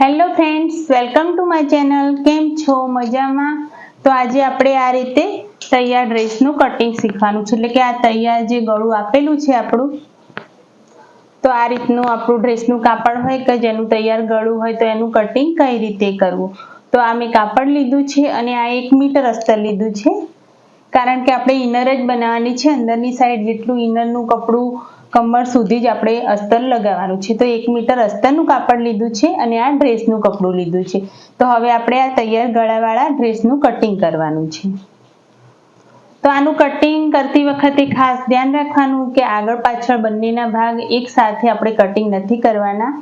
Hello friends welcome to my channel કેમ છો? મજામાં? તો આજે આપણે આ રીતે તૈયાર ડ્રેસનું કટિંગ શીખવાનું છે. એટલે કે આ તૈયાર જે ગળું આપેલું છે આપણું, તો આ રીતનું આપણું ડ્રેસનું કાપડ હોય કે જેનું તૈયાર ગળું હોય, તો એનું કટિંગ કઈ રીતે કરવું? તો આ મેં કાપડ લીધું છે અને આ એક મીટર અસ્તર લીધું છે. કારણ કે આપણે ઇનર જ બનાવવાની છે. અંદરની સાઈડ જેટલું ઇનરનું કપડું કમર સુધી જ આપણે અસ્તર લગાવવાનું છે. તો એક મીટર અસ્તરનું કાપડ લીધું છે અને આ ડ્રેસનું કપડું લીધું છે. તો હવે આપણે આ તૈયાર ગળાવાળા ડ્રેસનું કટિંગ કરવાનું છે. તો આનું કટિંગ કરતી વખતે ખાસ ધ્યાન રાખવાનું કે આગળ પાછળ બંનેના ભાગ એક સાથે આપણે કટિંગ નથી કરવાના.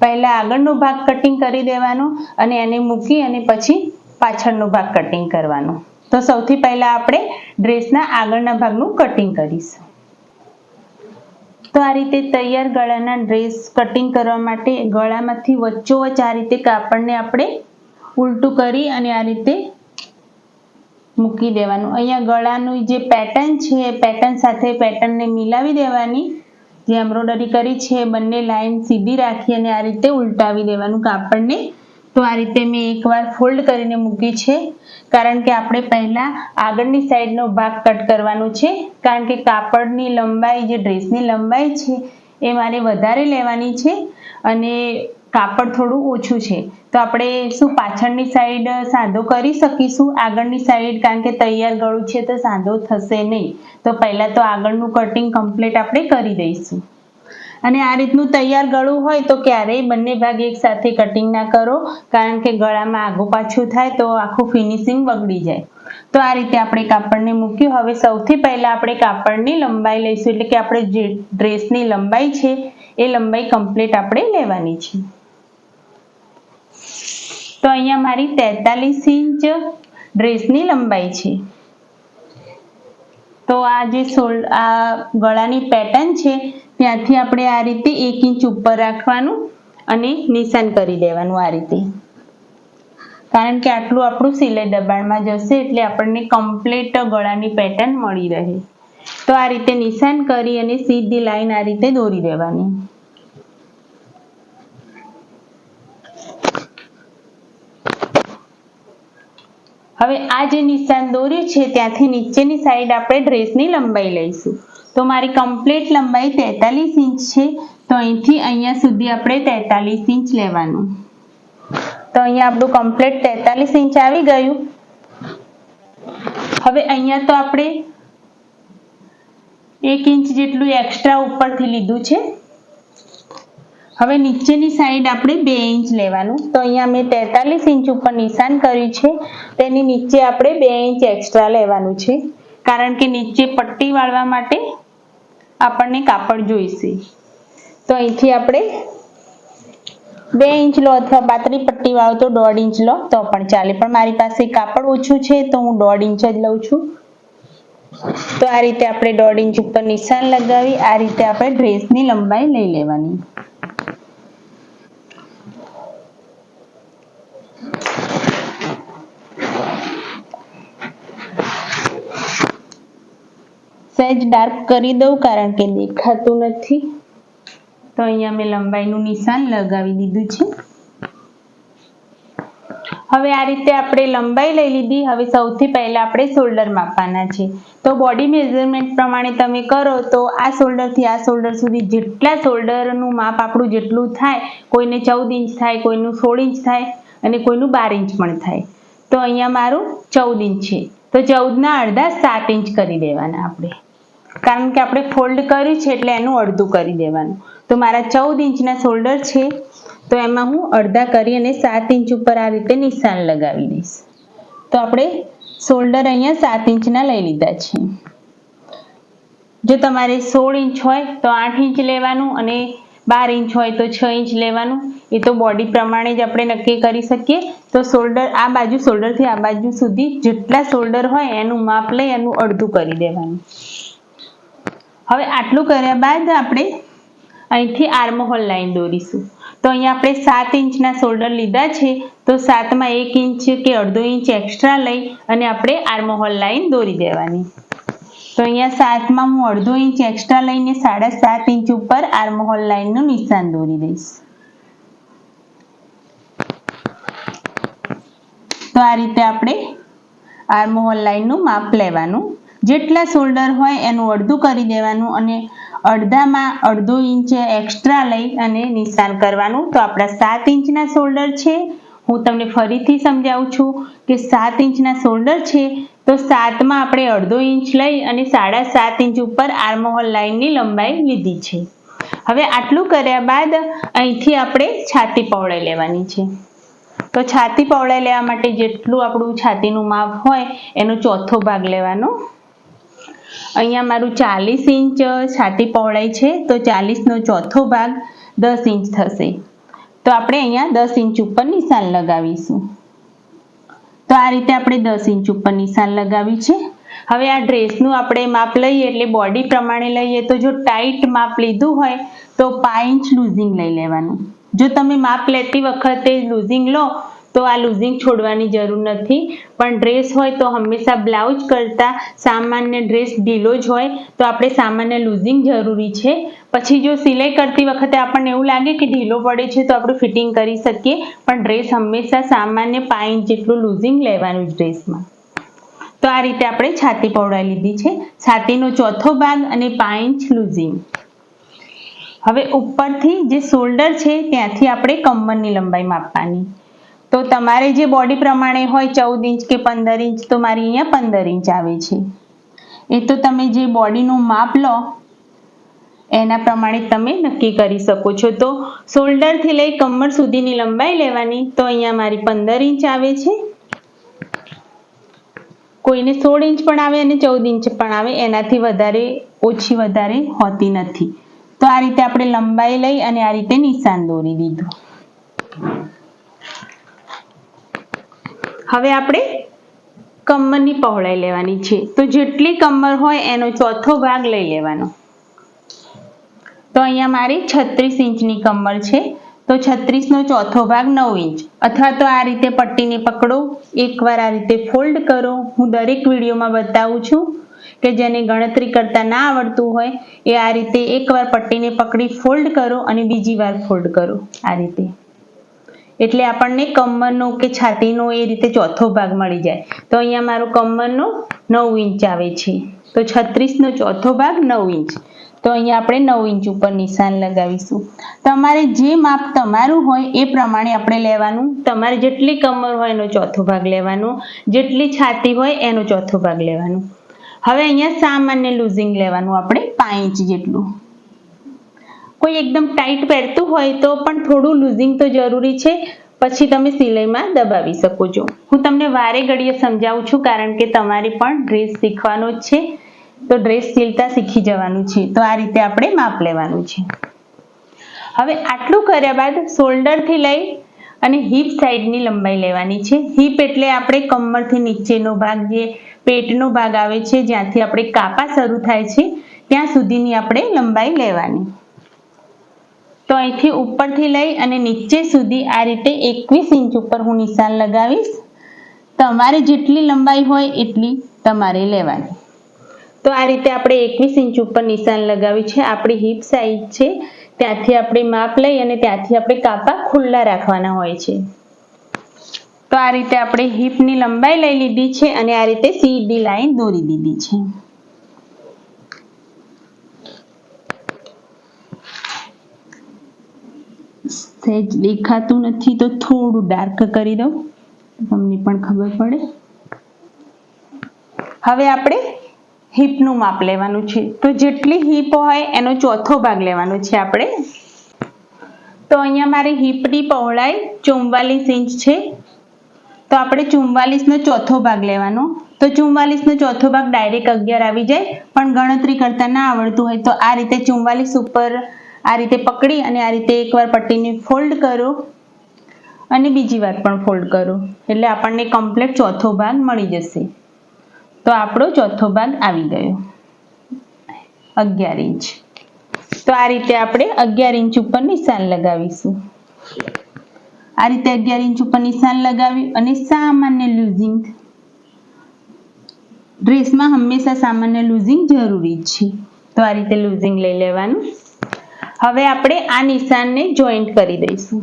પહેલાં આગળનો ભાગ કટિંગ કરી દેવાનો અને એને મૂકી અને પછી પાછળનો ભાગ કટિંગ કરવાનો. તો સૌથી પહેલાં આપણે ડ્રેસના આગળના ભાગનું કટિંગ કરીશું. તો આ રીતે તૈયાર ગળાના ડ્રેસ કટિંગ કરવા માટે ગળામાંથી વચ્ચોવચ્ચ આ રીતે કાપડને આપણે ઉલટું કરી અને આ રીતે મૂકી દેવાનું. અહીંયા ગળાનું જે પેટર્ન છે, એ પેટર્ન સાથે પેટર્નને મિલાવી દેવાની. જે એમ્બ્રોડરી કરી છે, બંને લાઈન સીધી રાખી અને આ રીતે ઉલટાવી દેવાનું કાપડને. તો આ રીતે મેં એકવાર ફોલ્ડ કરીને મૂકી છે. કારણ કે આપણે પહેલા આગળની સાઈડનો ભાગ કટ કરવાનો છે. કારણ કે કાપડની લંબાઈ, જે ડ્રેસની લંબાઈ છે, એ મારે વધારે લેવાની છે અને કાપડ થોડું ઓછું છે. તો આપણે શું પાછળની સાઈડ સાંધો કરી શકીશું? આગળની સાઈડ કારણ કે તૈયાર ગળું છે તો સાંધો થશે નહીં. તો પહેલાં તો આગળનું કટિંગ કમ્પ્લીટ આપણે કરી દઈશું. અને આ રીતનું તૈયાર ગળું હોય તો ક્યારેય બંને ભાગ એક સાથે કટિંગ ના કરો, કારણ કે ગળામાં આગું પાછું થાય તો આખું ફિનિશિંગ બગડી જાય. તો આ રીતે આપણે કાપડને મૂક્યું. હવે સૌથી પહેલા આપણે કાપડની લંબાઈ લઈશું, એટલે કે આપણે જે ડ્રેસની લંબાઈ છે, એ લંબાઈ કમ્પ્લીટ આપણે લેવાની છે. તો અહીંયા મારી તેતાલીસ ઇંચ ડ્રેસની લંબાઈ છે. તો આ જે સોલ, આ ગળાની પેટર્ન છે ત્યાંથી આપણે આ રીતે એક ઇંચ ઉપર રાખવાનું અને નિશાન કરી દેવાનું આ રીતે. કારણ કે આટલું આપણું સિલાઈ દબાણમાં જશે એટલે આપણને કમ્પ્લીટ ગળાની પેટર્ન મળી રહે. તો આ રીતે નિશાન કરી અને સીધી લાઈન આ રીતે દોરી દેવાની. હવે આ જે નિશાન દોર્યું છે, ત્યાંથી નીચેની સાઈડ આપણે ડ્રેસની લંબાઈ લઈશું. તો મારી કમ્પ્લીટ લંબાઈ તેતાલીસ ઇંચ છે. તો અહીંથી અહીંયા સુધી આપણે તેતાલીસ ઇંચ લેવાનું. તો અહીંયા આપણું કમ્પ્લીટ તેતાલીસ ઇંચ આવી ગયું. હવે અહીંયા તો આપણે એક ઇંચ જેટલું એક્સ્ટ્રા ઉપરથી લીધું છે. હવે નીચેની સાઈડ આપણે બે ઇંચ લેવાનું. તો અહીંયા મેં તેતાલીસ ઇંચ ઉપર નિશાન કર્યું છે. તેની નીચે આપણે બે ઇંચ એક્સ્ટ્રા લેવાનું છે. કારણ કે નીચે પટ્ટી વાળવા માટે આપણને કાપડ જોઈશે. તો અહીંથી આપણે બે ઇંચ લો અથવા પાતળી પટ્ટી વાળો તો દોઢ ઇંચ લો. તો પણ ચાલે. પણ મારી પાસે કાપડ ઓછું છે, તો હું દોઢ ઇંચ જ લઉં છું. તો આ રીતે આપણે દોઢ ઇંચ ઉપર નિશાન લગાવી, આ રીતે આપણે ડ્રેસની લંબાઈ લઈ લેવાની. સહેજ ડાર્ક કરી દઉં કારણ કે દેખાતું નથી. તો અહીંયા મેં લંબાઈનું નિશાન લગાવી દીધું છે. હવે આ રીતે આપણે લંબાઈ લઈ લીધી. હવે સૌથી પહેલા આપણે શોલ્ડર માપવાના છે. તો બોડી મેઝરમેન્ટ પ્રમાણે તમે કરો તો આ શોલ્ડરથી આ શોલ્ડર સુધી જેટલા શોલ્ડરનું માપ આપણું જેટલું થાય, કોઈને ચૌદ ઇંચ થાય, કોઈનું સોળ ઇંચ થાય અને કોઈનું બાર ઇંચ પણ થાય. તો અહીંયા મારું ચૌદ ઇંચ છે. તો ચૌદના અડધા સાત ઇંચ કરી દેવાના આપણે. કારણ કે આપણે ફોલ્ડ કર્યું છે એટલે એનું અડધું કરી દેવાનું. તો મારા ચૌદ ઇંચના શોલ્ડર છે, તો એમાં હું અડધા કરી અને સાત ઇંચ ઉપર આ રીતે નિશાન લગાવી દઈશ. તો આપણે શોલ્ડર અહીંયા સાત ઇંચના લઈ લીધા છે. જો તમારે સોળ ઇંચ હોય તો આઠ ઇંચ લેવાનું અને બાર ઇંચ હોય તો છ ઇંચ લેવાનું. એ તો બોડી પ્રમાણે જ આપણે નક્કી કરી શકીએ. તો શોલ્ડર આ બાજુ શોલ્ડરથી આ બાજુ સુધી જેટલા શોલ્ડર હોય એનું માપ લઈ એનું અડધું કરી દેવાનું. હવે આટલું કર્યા બાદ આપણે અહીંથી આર્મહોલ લાઈન દોરીશું. તો અહીંયા આપણે સાત ઇંચના શોલ્ડર લીધા છે. તો સાતમાં એક ઇંચ કે અડધો ઇંચ એક્સ્ટ્રા લઈ અને આપણે આર્મહોલ લાઈન દોરી દેવાની. તો અહીંયા સાતમાં હું અડધો ઇંચ એક્સ્ટ્રા લઈને સાડા સાત ઇંચ ઉપર આર્મહોલ લાઈનનું નિશાન દોરી દઈશ. તો આ રીતે આપણે આર્મહોલ લાઈનનું માપ લેવાનું જેટલા શોલ્ડર હોય એનું અડધું કરી દેવાનું અને અડધામાં અડધો ઇંચ એક્સ્ટ્રા લઈ અને નિશાન કરવાનું. તો આપણા સાત ઇંચના શોલ્ડર છે. હું તમને ફરીથી સમજાવું છું કે સાત ઇંચના શોલ્ડર છે તો સાતમાં આપણે અડધો ઇંચ લઈ અને સાડા સાત ઇંચ ઉપર આર્મહોલ લાઈનની લંબાઈ લીધી છે. હવે આટલું કર્યા બાદ અહીંથી આપણે છાતી પહોળાઈ લેવાની છે. તો છાતી પહોળાઈ લેવા માટે જેટલું આપણું છાતીનું માપ હોય એનો ચોથો ભાગ લેવાનો. અહીંયા મારું ચાલીસ ઇંચ છાતી પહોળાઈ છે, તો ચાલીસનો ચોથો ભાગ દસ ઇંચ થશે. તો આપણે અહીંયા દસ ઇંચ ઉપર નિશાન લગાવીશું. તો આ રીતે આપણે દસ ઇંચ ઉપર નિશાન લગાવી છે. હવે આ ડ્રેસનું આપણે માપ લઈએ, એટલે બોડી પ્રમાણે લઈએ. તો જો ટાઈટ માપ લીધું હોય, તો પાંચ ઇંચ લૂઝિંગ લઈ લેવાનું. જો તમે માપ લેતી વખતે લૂઝિંગ લો તો આ લૂઝિંગ છોડવાની જરૂર નથી. પણ ડ્રેસ હોય તો હંમેશા બ્લાઉઝ કરતાં સામાન્ય ડ્રેસ ઢીલો જ હોય, તો આપણે સામાન્ય લૂઝિંગ જરૂરી છે. પછી જો સિલાઈ કરતી વખતે આપણને એવું લાગે કે ઢીલો પડે છે, તો આપણે ફિટિંગ કરી શકીએ. પણ ડ્રેસ હંમેશા સામાન્ય પાંચ જેટલું લૂઝિંગ લેવાનું જ ડ્રેસમાં તો આ રીતે આપણે છાતી પહોળાઈ લીધી છે. છાતીનો ચોથો ભાગ અને પાંચ લૂઝિંગ હવે ઉપરથી જે શોલ્ડર છે, ત્યાંથી આપણે કમરની લંબાઈ માપવાની. તો તમારે જે બોડી પ્રમાણે હોય ચૌદ ઇંચ કે પંદર ઇંચ, તો મારી અહીંયા પંદર ઇંચ આવે છે. એ તો તમે જે બોડીનું માપ લો, એના પ્રમાણે તમે નક્કી કરી શકો છો. તો શોલ્ડરથી લઈ કમર સુધીની લંબાઈ લેવાની, તો અહીંયા મારી પંદર ઇંચ આવે છે. કોઈને સોળ ઇંચ પણ આવે અને ચૌદ ઇંચ પણ આવે, એનાથી વધારે, ઓછી વધારે હોતી નથી. તો આ રીતે આપણે લંબાઈ લઈ અને આ રીતે નિશાન દોરી દીધું. હવે આપણે કમરની પહોળાઈ લેવાની છે. તો જેટલી કમર હોય એનો ચોથો ભાગ લઈ લેવાનો. તો અહીંયા મારી છત્રીસ ઇંચની કમર છે. તો છત્રીસનો ચોથો ભાગ નવ ઇંચ. અથવા તો આ રીતે પટ્ટીને પકડો. એકવાર આ રીતે ફોલ્ડ કરો. હું દરેક વિડીયોમાં બતાવું છું કે જેને ગણતરી કરતા ના આવડતું હોય એ આ રીતે એકવાર પટ્ટીને પકડી ફોલ્ડ કરો અને બીજી વાર ફોલ્ડ કરો. આ રીતે. એટલે આપણને કમરનો કે છાતીનો એ રીતે ચોથો ભાગ મળી જાય. તો અહીંયા મારો કમરનો નવ ઇંચ આવે છે. તો છત્રીસનો ચોથો ભાગ નવ ઇંચ. તો અહીંયા આપણે નવ ઇંચ ઉપર નિશાન લગાવીશું. તમારે જે માપ તમારું હોય એ પ્રમાણે આપણે લેવાનું. તમારે જેટલી કમર હોય એનો ચોથો ભાગ લેવાનો. જેટલી છાતી હોય એનો ચોથો ભાગ લેવાનો. હવે અહીંયા સામાન્ય લૂઝિંગ લેવાનું આપણે પાંચ ઇંચ જેટલું. કોઈ એકદમ ટાઈટ પહેરતું હોય તો પણ થોડું લૂઝિંગ તો જરૂરી છે. પછી તમે સિલાઈમાં દબાવી શકો છો. હું તમને વારે ઘડીએ સમજાવું છું કારણ કે તમારે પણ ડ્રેસ શીખવાનો જ છે. તો ડ્રેસ સીલતા શીખી જવાનું છે. તો આ રીતે આપણે માપ લેવાનું છે. હવે આટલું કર્યા બાદ શોલ્ડરથી લઈ અને હિપ સાઈડની લંબાઈ લેવાની છે. હિપ એટલે આપણે કમરથી નીચેનો ભાગ જે પેટનો ભાગ આવે છે, જ્યાંથી આપણે કાપા શરૂ થાય છે, ત્યાં સુધીની આપણે લંબાઈ લેવાની. તો અહીંથી ઉપરથી લઈ અને નીચે સુધી આ રીતે એકવીસ ઇંચ ઉપર હું નિશાન લગાવીશ. તમારે જેટલી લંબાઈ હોય એટલી તમારે લેવાની. તો આ રીતે આપણે એકવીસ ઇંચ ઉપર નિશાન લગાવી છે. આપણી હિપ સાઈઝ છે. ત્યાંથી આપણે માપ લઈ અને ત્યાંથી આપણે કાપા ખુલ્લા રાખવાના હોય છે. તો આ રીતે આપણે હિપની લંબાઈ લઈ લીધી છે અને આ રીતે સીધી લાઈન દોરી દીધી છે. સહેજ દેખાતું નથી તો થોડું ડાર્ક કરી દઉં. તમને પણ ખબર પડે. હવે આપણે હિપનું માપ લેવાનું છે. તો જેટલી હિપ હોય એનો ચોથો ભાગ લેવાનો છે આપણે. તો અહીંયા મારી હિપની પહોળાઈ ચુમ્વાલીસ ઇંચ છે. તો આપણે ચુમ્વાલીસનો ચોથો ભાગ લેવાનો. તો ચુમ્વાલીસનો ચોથો ભાગ ડાયરેક્ટ અગિયાર આવી જાય. પણ ગણતરી કરતા ના આવડતું હોય તો આ રીતે ચુમ્વાલીસ ઉપર આ રીતે પકડી અને આ રીતે એકવાર પટ્ટીને ફોલ્ડ કરો. અને બીજી વાર પણ ફોલ્ડ કરો. એટલે આપણને કમ્પ્લીટ ચોથો ભાગ મળી જશે. તો આપણો ચોથો ભાગ આવી ગયો. અગિયાર ઇંચ. તો આ રીતે આપણે અગિયાર ઇંચ ઉપર નિશાન લગાવીશું. આ રીતે અગિયાર ઇંચ ઉપર નિશાન લગાવી અને સામાન્ય લૂઝિંગ ડ્રેસમાં હંમેશા સામાન્ય લૂઝિંગ જરૂરી જ છે. તો આ રીતે લૂઝિંગ લઈ લેવાનું. હવે આપણે આ નિશાનને જોઈન્ટ કરી દઈશું.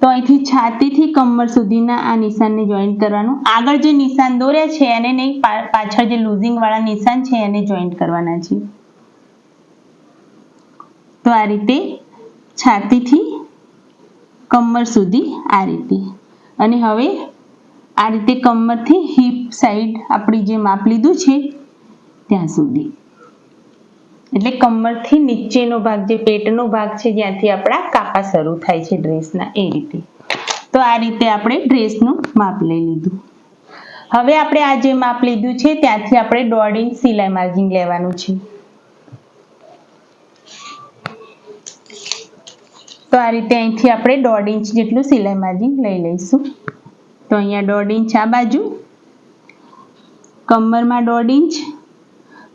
તો અહીંથી છાતીથી કમર સુધીના આ નિશાનને જોઈન્ટ કરવાનું. આગળ જે નિશાન દોર્યા છે, એને નહીં પાછળ જે લૂઝિંગ વાળા નિશાન છે, એને જોઈન્ટ કરવાના છે. તો આ રીતે છાતીથી કમર સુધી આ રીતે. અને હવે આ રીતે કમરથી હિપ સાઈડ આપણી જે માપ લીધું છે, ત્યાં સુધી. એટલે કમરથી નીચેનો ભાગ જે પેટનો ભાગ છે, જ્યાંથી આપણા કાપા શરૂ થાય છે ડ્રેસના, એ રીતે. તો આ રીતે આપણે ડ્રેસનું માપ લઈ લીધું. હવે આપણે આ જે માપ લીધું છે, ત્યાંથી આપણે દોઢ ઇંચ સિલાઈ માર્જિંગ લેવાનું છે. તો આ રીતે અહીંથી આપણે દોઢ ઇંચ જેટલું સિલાઈ માર્જિંગ લઈ લઈશું. તો અહીંયા દોઢ ઇંચ આ બાજુ, કમરમાં દોઢ ઇંચ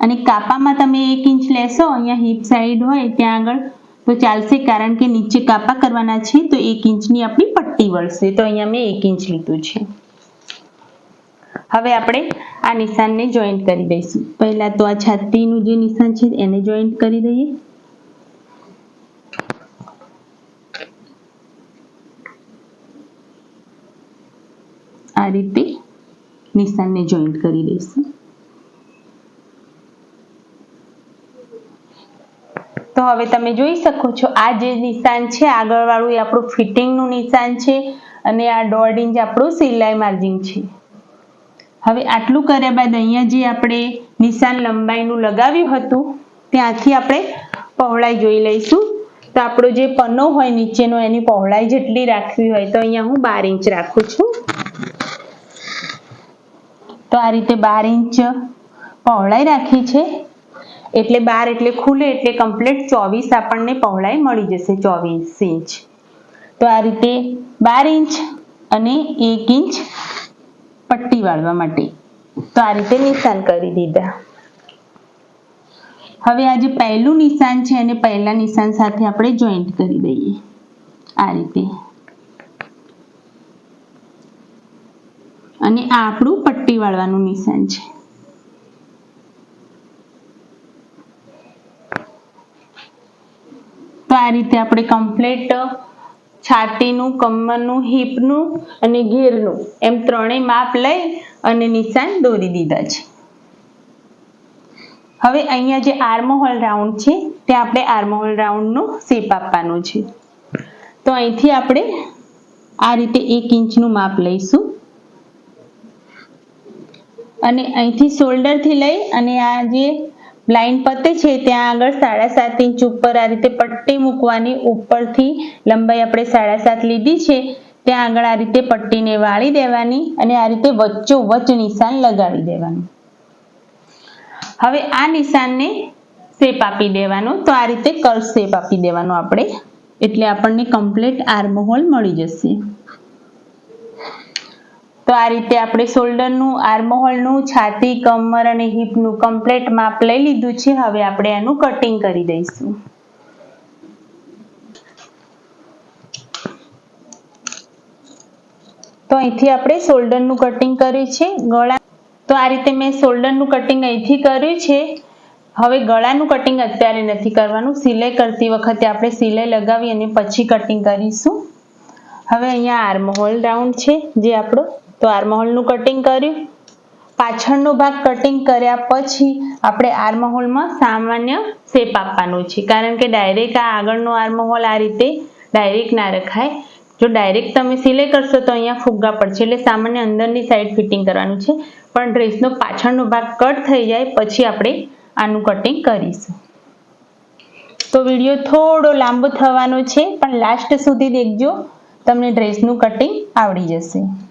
અને કાપામાં તમે એક ઇંચ લેશો, અહીંયા હિપ સાઈડ હોય ત્યાં આગળ, તો ચાલશે કારણ કે નીચે કાપા કરવાના છે, તો એક ઇંચની આપણી પટ્ટી વળશે. તો અહીંયા મેં એક ઇંચ લીધું છે. હવે આપણે આ નિશાનને જોઈન્ટ કરી દઈશું. પહેલાં તો આ છાતીનું જે નિશાન છે, એને જોઈન્ટ કરી દઈએ. આ રીતે નિશાનને જોઈન્ટ કરી દઈશું. તો હવે તમે જોઈ શકો છો, આ જે નિશાન છે, આગળવાળું એ આપણું ફિટિંગનું નિશાન છે અને આ દોઢ ઇંચ આપણું સિલાઈ માર્જિંગ છે. હવે આટલું કર્યા બાદ અહીંયા જે આપણે નિશાન લંબાઈનું લગાવ્યું હતું, ત્યાંથી આપણે પહોળાઈ જોઈ લઈશું. તો આપણો જે પન્નો હોય નીચેનો, એની પહોળાઈ જેટલી રાખવી હોય તો અહીંયા હું બાર ઇંચ રાખું છું. તો આ રીતે બાર ઇંચ પહોળાઈ રાખી છે. એટલે બાર એટલે ખુલે એટલે કમ્પ્લીટ ચોવીસ આપણને પહોળાઈ મળી જશે ચોવીસ ઇંચ. તો આ રીતે બાર ઇંચ અને એક ઇંચ પટ્ટી વાળવા માટે. તો આ રીતે નિશાન કરી દીધા. હવે આ જે પહેલું નિશાન છે એને પહેલા નિશાન સાથે આપણે જોઈન્ટ કરી દઈએ. આ રીતે. અને આ આપણું પટ્ટી વાળવાનું નિશાન છે. રીતે આપણે કમ્પ્લીટ છાતીનું, કમરનું હિપનું અને ઘેરનું એમ ત્રણેય માપ લઈ અને નિશાન દોરી દીધા છે. હવે અહીંયા જે આર્મોહોલ રાઉન્ડ છે ત્યાં આપણે આર્મોહોલ રાઉન્ડનો શેપ આપવાનો છે. તો અહીંથી આપણે આ રીતે એક ઇંચનું માપ લઈશું. અને અહીંથી શોલ્ડરથી લઈ અને આ જે લાઈન પતે છે, ત્યાં આગળ સાડા સાત ઇંચ ઉપર આ રીતે પટ્ટી મૂકવાની ઉપરથી લંબાઈ આપણે સાડા સાત લીધી છે, ત્યાં આગળ આ રીતે પટ્ટીને વાળી દેવાની અને આ રીતે વચ્ચો વચ્ચ નિશાન લગાવી દેવાનું. હવે આ નિશાનને શેપ આપી દેવાનો, તો આ રીતે કર્વ શેપ આપી દેવાનો આપણે, એટલે આપણને કમ્પ્લીટ આર્મહોલ મળી જશે. તો આ રીતે આપણે શોલ્ડરનું, આર્મહોલનું, છાતી, કમર અને હિપનું કમ્પ્લીટ માપ લઈ લીધું છે. હવે આપણે એનું કટિંગ કરી દઈશું. તો અહીંથી આપણે શોલ્ડરનું કટિંગ કર્યું છે. ગળા તો આ રીતે મેં શોલ્ડરનું કટિંગ અહીંથી કર્યું છે. હવે ગળાનું કટિંગ અત્યારે નથી કરવાનું. સિલાઈ કરતી વખતે આપણે સિલાઈ લગાવી અને પછી કટિંગ કરીશું. હવે અહીંયા આર્મહોલ રાઉન્ડ છે, જે આપણો તો આર્મહોલનું કટિંગ કર્યું. પાછળનો ભાગ કટિંગ કર્યા પછી આપણે આર્મહોલમાં સામાન્ય શેપ આપવાનો છે. કારણ કે ડાયરેક્ટ આ આગળનો આર્મહોલ આ રીતે ડાયરેક્ટ ના રખાય. જો ડાયરેક્ટ તમે સિલે કરશો તો અહીંયા ફુગ્ગા પડશે. એટલે સામાન્ય અંદરની સાઈડ ફિટિંગ કરવાનું છે. પણ ડ્રેસનો પાછળનો ભાગ કટ થઈ જાય પછી આપણે આનું કટિંગ કરીશું. તો વીડિયો થોડો લાંબો થવાનો છે, પણ લાસ્ટ સુધી દેખજો, તમને ડ્રેસનું કટિંગ આવડી જશે.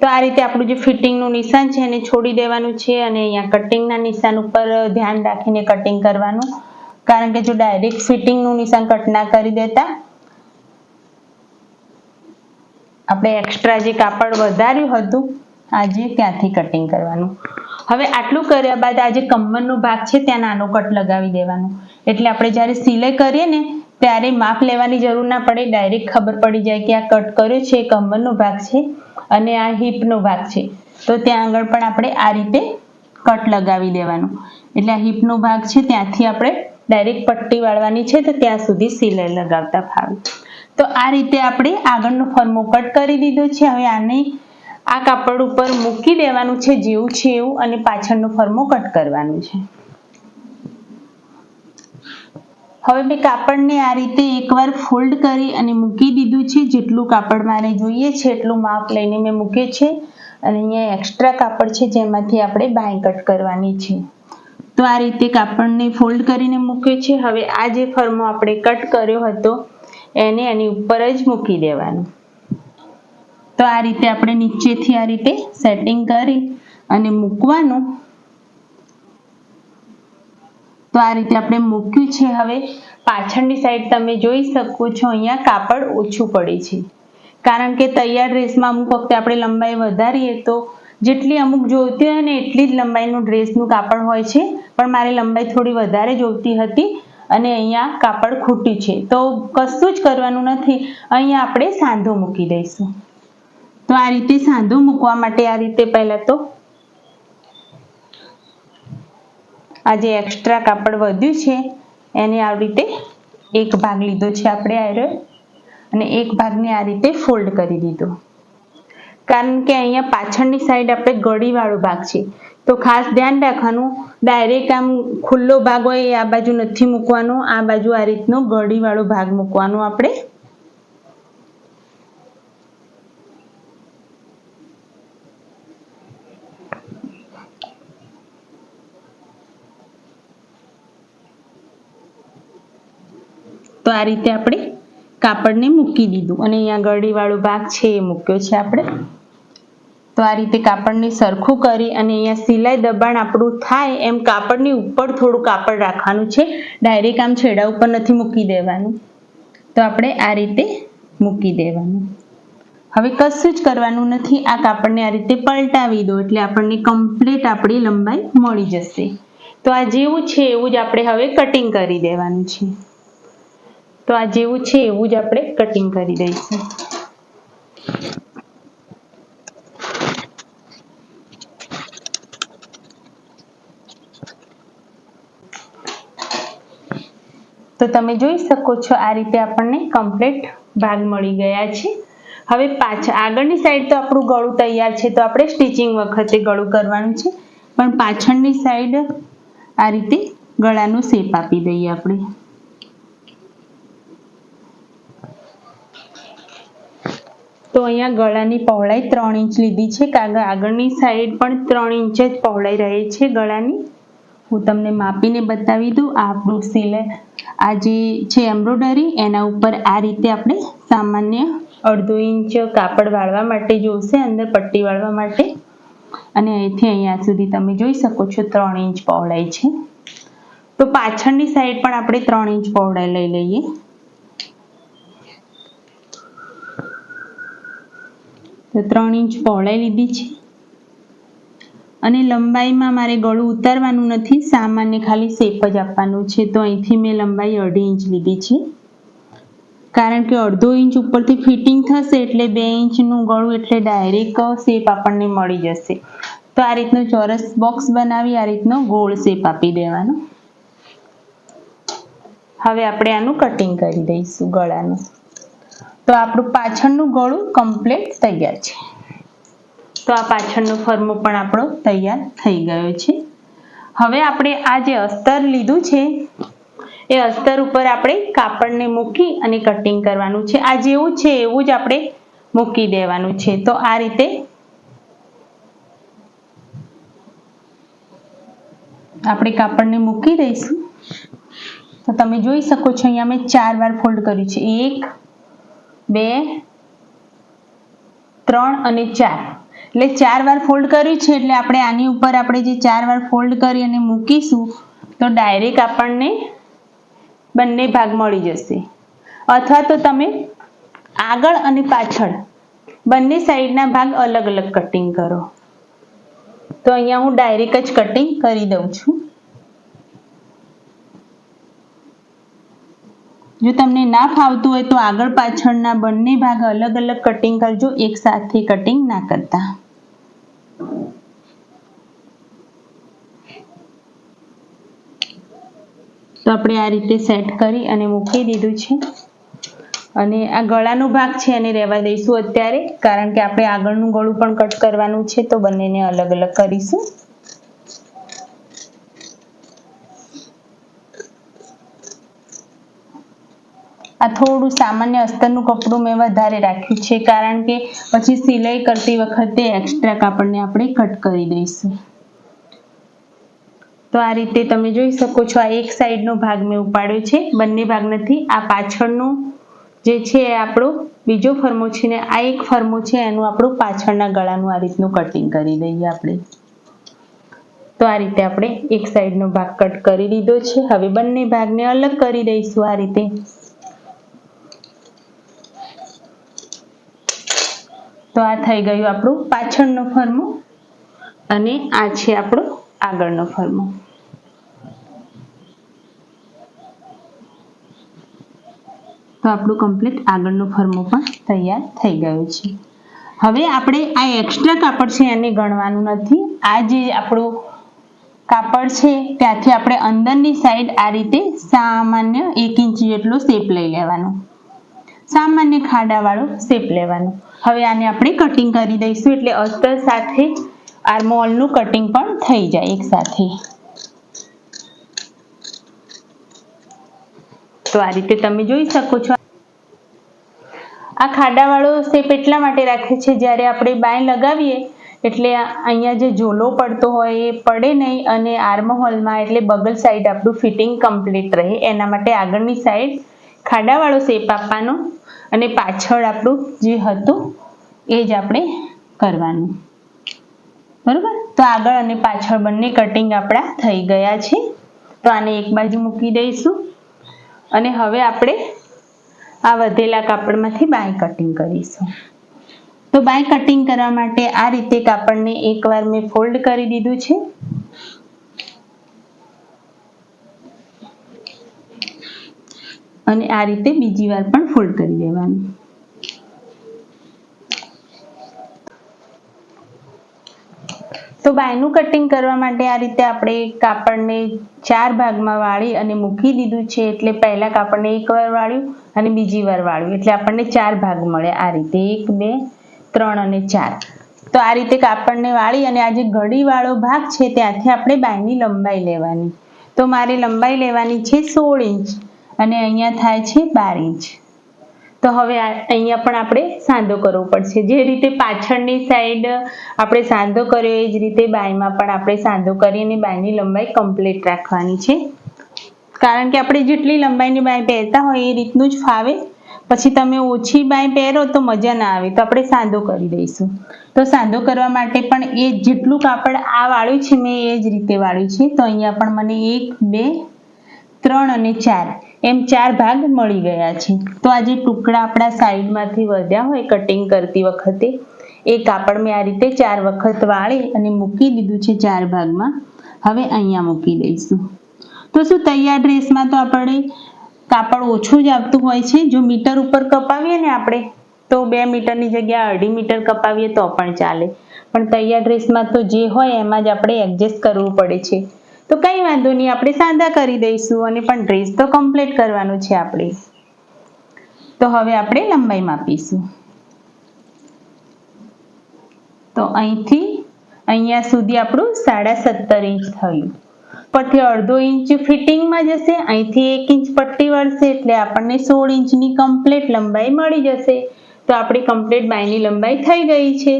તો આ રીતે આપણું જે ફિટિંગનું નિશાન છે એને છોડી દેવાનું છે અને અહીંયા કટિંગના નિશાન ઉપર ધ્યાન રાખીને કટિંગ કરવાનું. કારણ કે જો ડાયરેક્ટ ફિટિંગનું નિશાન કટ ના કરી દેતા, આપણે એક્સ્ટ્રા જે કાપડ વધાર્યું હતું, આજે ત્યાંથી કટિંગ કરવાનું. હવે આટલું કર્યા બાદ આ જે કમરનો ભાગ છે, ત્યાં નાનો કટ લગાવી દેવાનો. એટલે આપણે જ્યારે સિલાઈ કરીએ ને ત્યારે માપ લેવાની જરૂર ના પડે. ડાયરેક્ટ ખબર પડી જાય કે આ કટ કર્યો છે કમરનો ભાગ છે અને આ હિપનો ભાગ છે. તો ત્યાં આગળ પણ આપણે આ રીતે કટ લગાવી દેવાનું. એટલે આ હિપનો ભાગ છે, ત્યાંથી આપણે ડાયરેક્ટ પટ્ટી વાળવાની છે, તો ત્યાં સુધી સિલાઈ લગાવતા ફાવે. તો આ રીતે આપણે આગળનો ફરમો કટ કરી દીધો છે. હવે આને આ કાપડ ઉપર મૂકી દેવાનું છે, જેવું છે એવું અને પાછળનો ફરમો કટ કરવાનું છે. હવે મેં કાપડને આ રીતે એકવાર ફોલ્ડ કરી અને મૂકી દીધું છે. જેટલું કાપડ મારે જોઈએ છે, એટલું માપ લઈને મેં મૂક્યું છે. અને અહીંયા એક્સ્ટ્રા કાપડ છે, જેમાંથી આપણે બાય કટ કરવાની છે. તો આ રીતે કાપડને ફોલ્ડ કરીને મૂકે છે. હવે આ જે ફરમો આપણે કટ કર્યો હતો, એને એની ઉપર જ મૂકી દેવાનું. તો આ રીતે આપણે નીચેથી આ રીતે સેટિંગ કરી અને મૂકવાનું. તો આ રીતે આપણે મૂક્યું છે. હવે પાછળની સાઈડ તમે જોઈ શકો છો, અહીંયા કાપડ ઓછું પડે છે. કારણ કે તૈયાર ડ્રેસમાં અમુક વખતે આપણે લંબાઈ વધારીએ તો જેટલી અમુક જોઈતી હોય ને એટલી જ લંબાઈનું ડ્રેસનું કાપડ હોય છે. પણ મારે લંબાઈ થોડી વધારે જોઈતી હતી અને અહીંયા કાપડ ખૂટ્યું છે. તો કશું જ કરવાનું નથી. અહીંયા આપણે સાંધો મૂકી દઈશું. તો આ રીતે સાંધો મૂકવા માટે આ રીતે પહેલાં તો આ જે એક્સ્ટ્રા કાપડ વધ્યું છે, એને આવી રીતે એક ભાગ લીધો છે આપણે આયરો અને એક ભાગને આ રીતે ફોલ્ડ કરી દીધો. કારણ કે અહીંયા પાછળની સાઈડ આપણે ગળીવાળો ભાગ છે. તો ખાસ ધ્યાન રાખવાનું ડાયરેક્ટ આમ ખુલ્લો ભાગ હોય એ આ બાજુ નથી મૂકવાનો, આ બાજુ આ રીતનો ગળીવાળો ભાગ મૂકવાનો આપણે તો આ રીતે આપણે કાપડને મૂકી દીધું. અને અહીંયા ગળીવાળો ભાગ છે એ મૂક્યો છે આપણે. તો આ રીતે કાપડને સરખું કરી અને અહીંયા સિલાઈ દબાણ આપણું થાય એમ કાપડની ઉપર થોડું કાપડ રાખવાનું છે. ડાયરેક્ટ આમ છેડા ઉપર નથી મૂકી દેવાનું. તો આપણે આ રીતે મૂકી દેવાનું. હવે કશું જ કરવાનું નથી. આ કાપડને આ રીતે પલટાવી દો એટલે આપણને કમ્પ્લીટ આપણી લંબાઈ મળી જશે. તો આ જેવું છે એવું જ આપણે હવે કટિંગ કરી દેવાનું છે. તો આ જેવું છે એવું જ આપણે કટિંગ કરી દઈશું. તો તમે જોઈ શકો છો આ રીતે આપણને કમ્પ્લીટ ભાગ મળી ગયા છે. હવે પાછા આગળની સાઈડ તો આપણું ગળું તૈયાર છે તો આપણે સ્ટિચિંગ વખતે ગળું કરવાનું છે. પણ પાછળની સાઈડ આ રીતે ગળાનું શેપ આપી દઈએ આપણે. તો અહીંયા ગળાની પહોળાઈ ત્રણ ઇંચ લીધી છે. કારણ આગળની સાઈડ પણ ત્રણ ઇંચ જ પહોળાઈ રહે છે ગળાની. હું તમને માપીને બતાવી દઉં. આ આપણું સિલે, આ જે છે એમ્બ્રોડરી એના ઉપર આ રીતે આપણે સામાન્ય અડધો ઇંચ કાપડ વાળવા માટે જોશે, અંદર પટ્ટી વાળવા માટે. અને અહીંથી અહીંયા સુધી તમે જોઈ શકો છો ત્રણ ઇંચ પહોળાઈ છે. તો પાછળની સાઈડ પણ આપણે ત્રણ ઇંચ પહોળાઈ લઈ લઈએ. ત્રણ ઇંચ પહોળાઈ લીધી છે. અને લંબાઈમાં મારે ગળું ઉતારવાનું નથી, સામાન્ય ખાલી શેપ જ આપવાનું છે. તો અહીંથી મેં લંબાઈ અઢી ઇંચ લીધી છે. કારણ કે અડધો ઇંચ ઉપરથી ફિટિંગ થશે એટલે બે ઇંચનું ગળું એટલે ડાયરેક્ટ શેપ આપણને મળી જશે. તો આ રીતનો ચોરસ બોક્સ બનાવી, આ રીતનો ગોળ શેપ આપી દેવાનો. હવે આપણે આનું કટિંગ કરી દઈશું ગળાનું. તો આપણું પાછળનું ગળું કમ્પ્લીટ તૈયાર છે. તો આ પાછળનું ફરમો પણ આપણો તૈયાર થઈ ગયો છે. હવે આપણે આ જે અસ્તર લીધું છે, એ અસ્તર ઉપર આપણે કાપડને મૂકી અને કટિંગ કરવાનું છે. આ જેવું છે એવું જ આપણે મૂકી દેવાનું છે. તો આ રીતે આપણે કાપડને મૂકી દઈશું. તો તમે જોઈ શકો છો, અહીંયા મેં ચાર વાર ફોલ્ડ કર્યું છે. એક બે, ત્રણ અને ચાર. એટલે ચાર વાર ફોલ્ડ કર્યું છે, એટલે આપણે આની ઉપર આપણે જે ચાર વાર ફોલ્ડ કરી અને મૂકીશું, તો ડાયરેક્ટ આપણને બંને ભાગ મળી જશે. અથવા તો તમે આગળ અને પાછળ બંને સાઈડના ભાગ અલગ અલગ કટિંગ કરો. તો અહીંયા હું ડાયરેક્ટ જ કટિંગ કરી દઉં છું. જો તમને ના ફાવતું હોય તો આગળ પાછળના બંને ભાગ અલગ અલગ કટિંગ કરજો, એક સાથે કટિંગ ના કરતા. તો આપણે આ રીતે સેટ કરી અને મૂકી દીધું છે. અને આ ગળાનો ભાગ છે એને રહેવા દઈશું અત્યારે, કારણ કે આપણે આગળનું ગળું પણ કટ કરવાનું છે, તો બંનેને અલગ અલગ કરીશું. આ થોડું સામાન્ય અસ્તરનું કપડું મેં વધારે રાખ્યું છે, કારણ કે પછી સિલાઈ કરતી વખતે એક્સ્ટ્રા કાપડને આપણે કટ કરી દઈશું. તો આ રીતે તમે જોઈ શકો છો, આ એક સાઈડનો ભાગ મેં ઉપાડ્યો છે, બંને ભાગ નથી આ પાછળનું જે છે એ આપણો બીજો ફરમો છે ને, આ એક ફરમો છે, એનું આપણું પાછળના ગળાનું આ રીતનું કટિંગ કરી દઈએ આપણે. તો આ રીતે આપણે એક સાઈડનો ભાગ કટ કરી દીધો છે, હવે બંને ભાગને અલગ કરી દઈશું આ રીતે. તો આ થઈ ગયું આપણું પાછળનો ફરમો અને આ છે આપણો આગળનો ફરમો. તો આપણું કમ્પ્લીટ આગળનો ફરમો પણ તૈયાર થઈ ગયો છે. હવે આપણે આ એક્સ્ટ્રા કાપડ છે એને ગણવાનું નથી. આ જે આપણું કાપડ છે, ત્યાંથી આપણે અંદરની સાઈડ આ રીતે સામાન્ય એક ઇંચ જેટલો શેપ લઈ લેવાનો. સામાન્ય ખાડાવાળો શેપ લેવાનો. હવે આને આપણે કટિંગ કરી દઈશું એટલે અસ્તર સાથે આર્મોલનું કટિંગ પણ થઈ જાય એક સાથે. તો આ રીતે તમે જોઈ શકો છો. આ ખાડાવાળો શેપ એટલા માટે રાખે છે જ્યારે આપણે બાય લગાવીએ એટલે અહીંયા જે ઝોલો પડતો હોય એ પડે નહીં અને આર્મહોલમાં એટલે બગલ સાઈડ આપણું ફિટિંગ કમ્પ્લીટ રહે. એના માટે આગળની સાઈડ ખાડાવાળો શેપ આપવાનો અને પાછળ આપણું જે હતું, એ જ આપણે કરવાનું. બરોબર? તો આગળ અને પાછળ બંને કટિંગ આપણા થઈ ગયા છે. તો આને એક બાજુ મૂકી દઈશું. અને હવે આપણે આ વધેલા કાપડમાંથી બાય કટિંગ કરીશું. તો બાય કટિંગ કરવા માટે આ રીતે કાપડને એકવાર મેં ફોલ્ડ કરી દીધું છે. અને આ રીતે બીજી વાર પણ ફોલ્ડ કરી દેવાનું તો બાયનું કટિંગ કરવા માટે આ રીતે આપણે કાપડને ચાર ભાગમાં વાળી અને મૂકી દીધું છે એટલે પહેલા કાપડને એક વાર વાળ્યું અને બીજી વાર વાળ્યું. એટલે આપણને ચાર ભાગ મળે આ રીતે. એક, બે, ત્રણ અને ચાર. તો આ રીતે કાપડને વાળી અને આ જે ઘડીવાળો ભાગ છે ત્યાંથી આપણે બાયની લંબાઈ લેવાની. તો મારે લંબાઈ લેવાની છે સોળ ઇંચ. અને અહીંયા થાય છે બાર ઇંચ. તો હવે અહીંયા પણ આપણે સાંધો કરવો પડશે. જે રીતે પાછળની સાઈડ આપણે સાંધો કર્યો, એ જ રીતે બાયમાં પણ આપણે સાંધો કરીને બાયની લંબાઈ કમ્પ્લીટ રાખવાની છે. કારણ કે આપણે જેટલી લંબાઈની બાય પહેરતા હોય એ રીતનું જ ફાવે. પછી તમે ઓછી બાય પહેરો તો મજા ના આવે. તો આપણે સાંધો કરી દઈશું. તો સાંધો કરવા માટે પણ એ જેટલું કાપડ આ વાળ્યું છે, મેં એ જ રીતે વાળ્યું છે. તો અહીંયા પણ મને એક, બે, ત્રણ અને ચાર એમ ચાર ભાગ મળી ગયા છે. તો આ જે ટુકડા આપણા સાઈડમાંથી વધ્યા હોય કટિંગ કરતી વખતે, એ કાપડ મેં આ રીતે ચાર વખત વાળી અને મૂકી દીધું છે ચાર ભાગમાં. હવે અહીંયા મૂકી દઈશું. તો શું તૈયાર ડ્રેસમાં તો આપણે કાપડ ઓછું જ આવતું હોય છે? જો મીટર ઉપર કપાવીએ ને આપણે, તો બે મીટરની જગ્યાએ અઢી મીટર કપાવીએ તો પણ ચાલે. પણ તૈયાર ડ્રેસમાં તો જે હોય એમાં જ આપણે એડજસ્ટ કરવું પડે છે. તો કંઈ વાંધો નહીં, આપણે સાદા કરી દઈશું અને પણ ડ્રેસ તો કમ્પ્લીટ કરવાનું છે આપણે. તો હવે આપણે લંબાઈ માપીશું. તો અહીંથી અહીંયા સુધી આપણું સાડા સત્તર ઇંચ થયું. પરથી અડધો ઇંચ ફિટિંગમાં જશે, અહીંથી એક ઇંચ પટ્ટી વળશે, એટલે આપણને સોળ ઇંચની કમ્પ્લીટ લંબાઈ મળી જશે. તો આપણી કમ્પ્લીટ બાયની લંબાઈ થઈ ગઈ છે.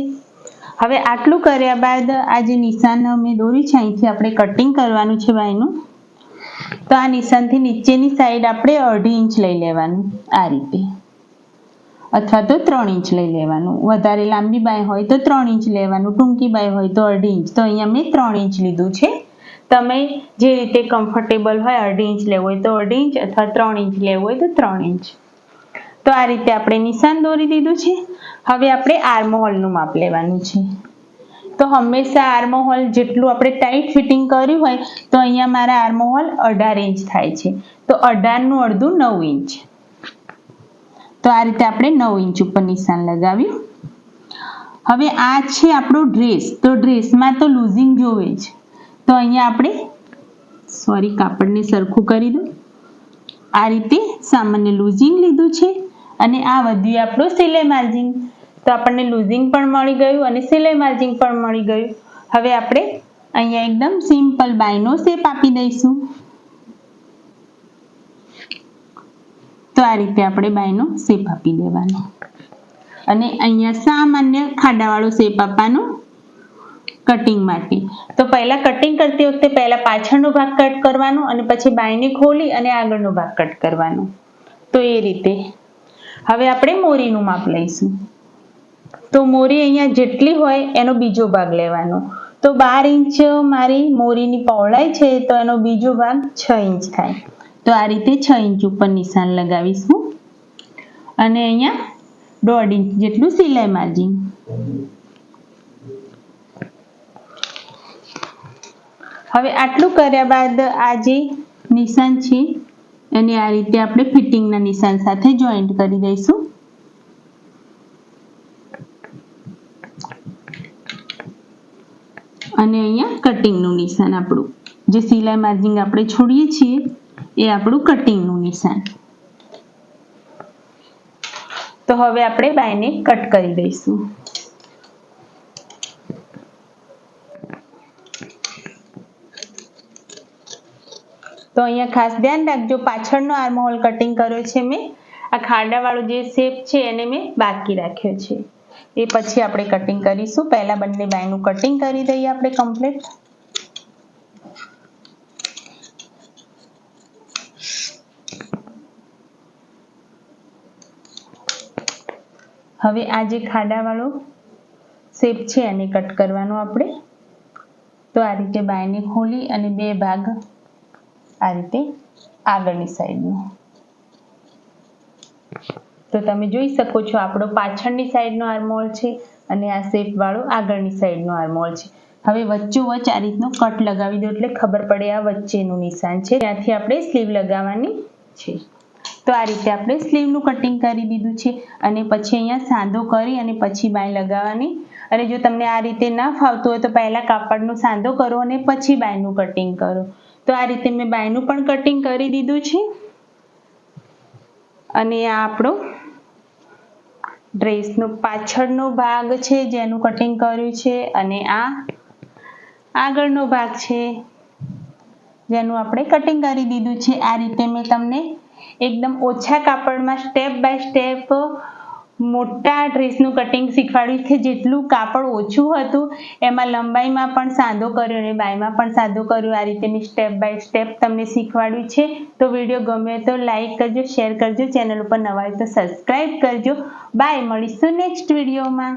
હવે આટલું કર્યા બાદ આ જે નિશાન અમે દોર્યું છે, અહીંથી આપણે કટિંગ કરવાનું છે બાયનું તો આ નિશાનથી નીચેની સાઈડ આપણે અઢી ઇંચ લઈ લેવાનું આ રીતે. અથવા તો ત્રણ ઇંચ લઈ લેવાનું. વધારે લાંબી બાય હોય તો ત્રણ ઇંચ લેવાનું. ટૂંકી બાય હોય તો અઢી ઇંચ. તો અહીંયા મેં ત્રણ ઇંચ લીધું છે. તમે જે રીતે કમ્ફર્ટેબલ હોય અઢી ઇંચ લેવું હોય તો અઢી ઇંચ અથવા ત્રણ ઇંચ લેવું હોય તો ત્રણ ઇંચ. તો આ રીતે આપણે નિશાન દોરી દીધું છે. હવે આપણે આર્મહોલનું માપ લેવાનું છે. તો હંમેશા આર્મહોલ જેટલું આપણે ટાઈટ ફિટિંગ કર્યું હોય, તો અહીંયા મારા આર્મહોલ અઢાર ઇંચ થાય છે. તો અઢારનું અડધું નવ ઇંચ તો આ રીતે આપણે નવ ઇંચ ઉપર નિશાન લગાવ્યું. હવે આ છે આપણો ડ્રેસ તો ડ્રેસમાં તો લૂઝિંગ જોવે જ. તો અહીંયા આપણે સોરી કાપડને સરખું કરી દો આ રીતે સામાન્ય લૂઝિંગ લીધું છે. અને આ વધ્યું આપણું સિલે માર્જિન તો આપણને લૂઝિંગ પણ મળી ગયું અને સિલાઈ માર્જિંગ પણ મળી ગયું. હવે આપણે અહીંયા એકદમ સિમ્પલ બાયનો શેપ આપી દઈશું. તો આ રીતે આપણે બાયનો શેપ આપી દેવાનો. અને અહીંયા સામાન્ય ખાડાવાળો શેપ આપવાનો કટિંગ માટે. તો પહેલા કટિંગ કરતી વખતે પહેલા પાછળનો ભાગ કટ કરવાનો અને પછી બાયને ખોલી અને આગળનો ભાગ કટ કરવાનો. તો એ રીતે. હવે આપણે મોરીનું માપ લઈશું. તો મોરી અહીંયા જેટલી હોય એનો બીજો ભાગ લેવાનો. તો બાર ઇંચ મારી મોરીની પહોળાઈ છે તો એનો બીજો ભાગ છ ઇંચ થાય. તો આ રીતે છ ઇંચ ઉપર નિશાન લગાવીશું. અને અહીંયા દોઢ ઇંચ જેટલું સિલાઈ માર્જિન. હવે આટલું કર્યા બાદ આ જે નિશાન છે, એને આ રીતે આપણે ફિટિંગના નિશાન સાથે જોઈન્ટ કરી દઈશું. અને અહીંયા કટિંગનું નિશાન આપણું. જે સિલાઈ માર્જિંગ આપણે છોડીએ છીએ, એ આપણું કટિંગનું નિશાન. તો હવે આપણે બાયને કટ કરી દઈશું. તો અહીંયા ખાસ ધ્યાન રાખજો, પાછળનો આર્મહોલ કટિંગ કર્યો છે મેં. આ ખાડાવાળો જે શેપ છે, એને મેં બાકી રાખ્યો છે. એ પછી આપણે કટિંગ કરીશું. પહેલા બંને બાયનું કટિંગ કરી દઈએ આપણે કમ્પ્લીટ હવે આ જે ખાડાવાળો શેપ છે એને કટ કરવાનો આપણે. તો આ રીતે બાયને ખોલી અને બે ભાગ આ રીતે આગળની સાઈડનો તો તમે જોઈ શકો છો, આપણો પાછળની સાઈડનો આર્મહોલ છે અને આ શેપ વાળો આગળની સાઈડનો આર્મહોલ છે. હવે વચ્ચોવચ્ચ આ રીતનો કટ લગાવી દો એટલે ખબર પડે આ વચ્ચેનું નિશાન છે. ત્યાંથી આપણે સ્લીવ લગાવવાની છે. તો આ રીતે આપણે સ્લીવનું કટિંગ કરી દીધું છે અને પછી અહીંયા સાંધો કરી અને પછી બાય લગાવવાની. અને જો તમને આ રીતે ના ફાવતું હોય તો પહેલા કાપડનું સાંધો કરો અને પછી બાયનું કટિંગ કરો. તો આ રીતે મેં બાયનું પણ કટિંગ કરી દીધું છે. અને આ આપણો ડ્રેસનો પાછળનો ભાગ છે, જેનું કટિંગ કર્યું છે અને આ આગળનો ભાગ છે, જેનું આપણે કટિંગ કરી દીધું છે. આ રીતે મેં તમને એકદમ ઓછા કાપડમાં સ્ટેપ બાય સ્ટેપ મોટા ડ્રેસનું કટિંગ શીખવાડ્યું છે. જેટલું કાપડ ઓછું હતું, એમાં લંબાઈમાં પણ સાંધો કર્યો અને બાયમાં પણ સાંધો કર્યો. આ રીતે મેં સ્ટેપ બાય સ્ટેપ તમને શીખવાડ્યું છે. તો વીડિયો ગમે તો લાઈક કરજો શેર કરજો. ચેનલ ઉપર નવા હોય તો સબસ્ક્રાઈબ કરજો. બાય મળીશું નેક્સ્ટ વિડીયોમાં